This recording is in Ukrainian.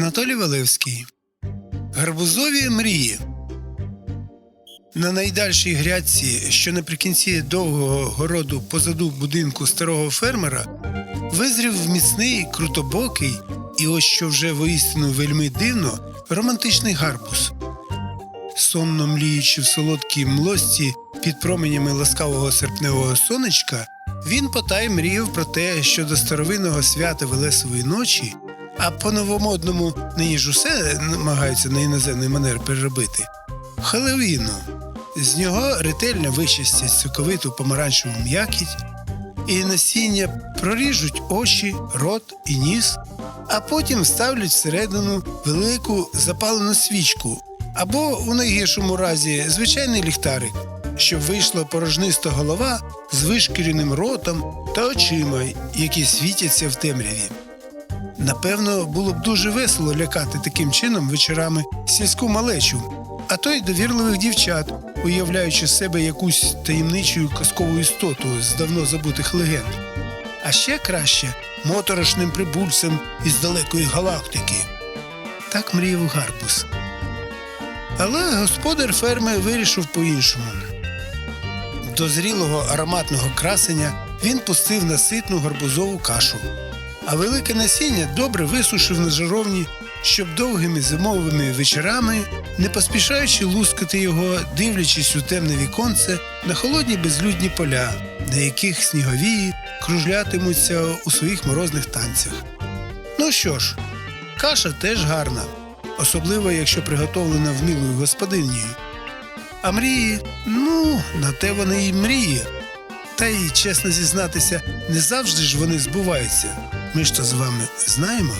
Анатолій Валевський. Гарбузові мрії. На найдальшій грядці, що наприкінці довгого городу позаду будинку старого фермера, визрів міцний, крутобокий і ось що вже воістину вельми дивно романтичний гарбуз. Сонно мліючи в солодкій млості під променями ласкавого серпневого сонечка, він потай мріяв про те, що до старовинного свята Велесової ночі, а по-новомодному нині ж усе намагаються на іноземний манер переробити. Хеллоуіну. З нього ретельно вичистять соковиту помаранчеву м'якіть, і насіння проріжуть очі, рот і ніс, а потім вставлять всередину велику запалену свічку або, у найгіршому разі, звичайний ліхтарик, щоб вийшла порожниста голова з вишкіреним ротом та очима, які світяться в темряві. Напевно, було б дуже весело лякати таким чином вечорами сільську малечу, а то й довірливих дівчат, уявляючи себе якусь таємничу казкову істоту з давно забутих легенд. А ще краще моторошним прибульцем із далекої галактики. Так мріяв Гарбус. Але господар ферми вирішив по-іншому. До зрілого ароматного красення він пустив на ситну гарбузову кашу, а велике насіння добре висушив на жаровні, щоб довгими зимовими вечорами, не поспішаючи лускати його, дивлячись у темне віконце на холодні безлюдні поля, на яких сніговії кружлятимуться у своїх морозних танцях. Ну що ж, каша теж гарна, особливо якщо приготовлена вмілою господинею. А мрії, ну, на те вони і мрії. Та й, чесно зізнатися, не завжди ж вони збуваються. Ми ж то з вами знаємо.